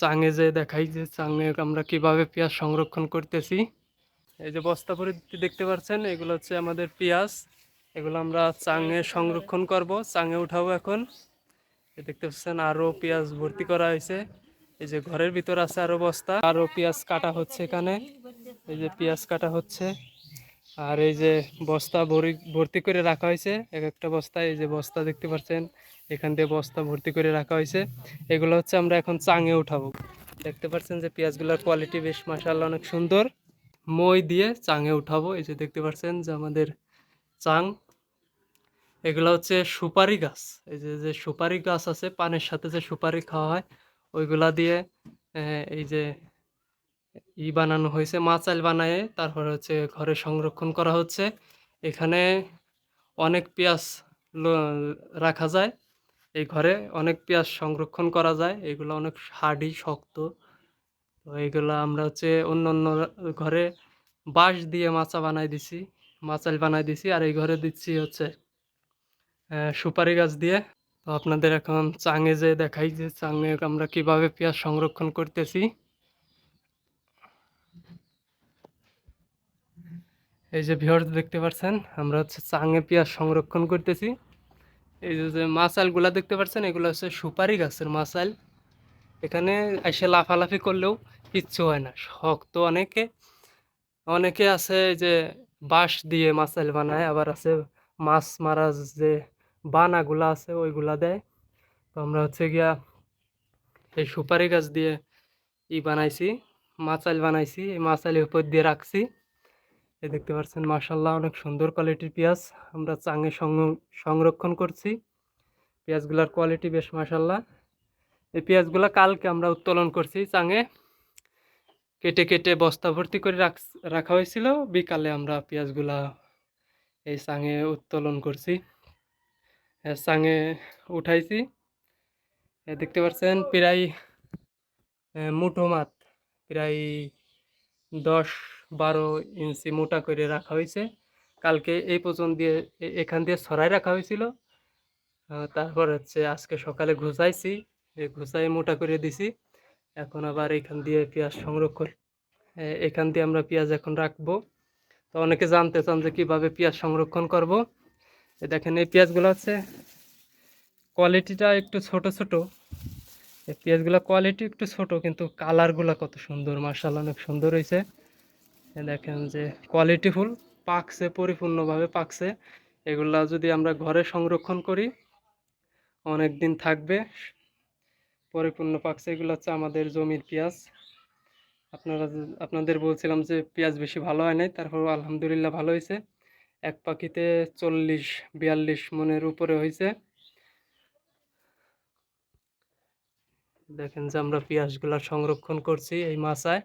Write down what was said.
চাঙে যে দেখাই যে চাঙে আমরা কীভাবে পেঁয়াজ সংরক্ষণ করতেছি। এই যে বস্তা ভর্তি দেখতে পাচ্ছেন, এগুলো হচ্ছে আমাদের পেঁয়াজ। এগুলো আমরা চাঙে সংরক্ষণ করব, চাঙে উঠাবো এখন। দেখতে পাচ্ছেন আরও পেঁয়াজ ভর্তি করা হয়েছে। এই যে ঘরের ভিতর আছে আরও বস্তা আরও পেঁয়াজ কাটা হচ্ছে এখানে। এই যে পেঁয়াজ কাটা হচ্ছে। আর এই যে বস্তা ভরি, ভর্তি করে রাখা হয়েছে। এক একটা বস্তায় এই যে বস্তা দেখতে পাচ্ছেন, এখান দিয়ে বস্তা ভর্তি করে রাখা হয়েছে। এগুলো হচ্ছে আমরা এখন চাঙে উঠাবো। দেখতে পাচ্ছেন যে পেঁয়াজগুলোর কোয়ালিটি বেশ মাসাল্লাহ অনেক সুন্দর। মই দিয়ে চাঙে উঠাবো। এই যে দেখতে পাচ্ছেন যে আমাদের চাং। এগুলো হচ্ছে সুপারি গাছ। এই যে যে সুপারি গাছ আছে, পানের সাথে যে সুপারি খাওয়া হয়, ওইগুলা দিয়ে এই যে ই বানানো হয়েছে মাচাল বানায়, তারপরে হচ্ছে ঘরে সংরক্ষণ করা হচ্ছে। এখানে অনেক পেঁয়াজ রাখা যায়, এই ঘরে অনেক পেঁয়াজ সংরক্ষণ করা যায়, এগুলো অনেক হার্ডি, শক্ত। তো এইগুলো আমরা হচ্ছে অন্য অন্য ঘরে বাঁশ দিয়ে মাচা বানাই দিছি মাচাল বানাই দিছি, আর এই ঘরে দিচ্ছি হচ্ছে সুপারি গাছ দিয়ে। তো আপনাদের এখন চাঙে যে দেখাই যে চাঙে আমরা কীভাবে পেঁয়াজ সংরক্ষণ করতেছি। এই যে ভিউয়ার্স দেখতে পাচ্ছেন, আমরা হচ্ছে চাঙে পেঁয়াজ সংরক্ষণ করতেছি। এই যে মাছালগুলা দেখতে পাচ্ছেন, এগুলো হচ্ছে সুপারি গাছের মাছাল। এখানে এসে লাফালাফি করলেও কিচ্ছু হয় না, শক্ত অনেকে। অনেকে আছে যে বাঁশ দিয়ে মাছাল বানায়, আবার আছে মাছ মারা যে বানাগুলা আছে, ওইগুলা দেয়। তো আমরা হচ্ছে গিয়া এই সুপারি গাছ দিয়ে ই বানাইছি মাচাল বানাইছি, এই মাচালের উপর দিয়ে রাখছি। এই দেখতে পাচ্ছেন মাশাল্লাহ অনেক সুন্দর কোয়ালিটির পেঁয়াজ। আমরা চাঙে সংরক্ষণ করছি। পেঁয়াজগুলার কোয়ালিটি বেশ মাশাল্লাহ এই পেঁয়াজগুলো কালকে আমরা উত্তোলন করছি চাঙে। কেটে কেটে বস্তা ভর্তি করে রাখ, রাখা হয়েছিল। বিকালে আমরা পেঁয়াজগুলা এই চাঙে উত্তোলন করছি। চাঙে উঠাইছি। দেখতে পাচ্ছেন, প্রায় মুঠো মাত, প্রায় দশ বারো ইঞ্চি মোটা করে রাখা হয়েছে। কালকে এই পর্যন্ত দিয়ে এখান দিয়ে ছড়াই রাখা হয়েছিল। তারপর হচ্ছে আজকে সকালে ঘুষাইছি ঘুষাই মোটা করে দিছি। এখন আবার এখান দিয়ে পেঁয়াজ সংরক্ষণ এখান দিয়ে আমরা পেঁয়াজ এখন রাখব। তো অনেকে জানতে চান যে কীভাবে পেঁয়াজ সংরক্ষণ করব। দেখেন এই পেঁয়াজগুলো হচ্ছে কোয়ালিটিটা একটু ছোট ছোট। এই পেঁয়াজগুলো কোয়ালিটি একটু ছোট, কিন্তু কালারগুলো কত সুন্দর মার্শাল অনেক সুন্দর হয়েছে। দেখেন যে কোয়ালিটি ফুল, পাকছে, পরিপূর্ণভাবে পাকছে। এগুলা যদি আমরা ঘরে সংরক্ষণ করি, অনেক দিন থাকবে, পরিপূর্ণ পাকছে। এগুলো হচ্ছে আমাদের জমির পেঁয়াজ। আপনারা আপনাদের বলছিলাম যে পেঁয়াজ বেশি ভালো হয় নাই, তারপর আলহামদুলিল্লাহ ভালো হয়েছে। এক পাখিতে চল্লিশ, বিয়াল্লিশ মনের উপরে হয়েছে। দেখেন যে আমরা পেঁয়াজগুলা সংরক্ষণ করছি এই মাচায়।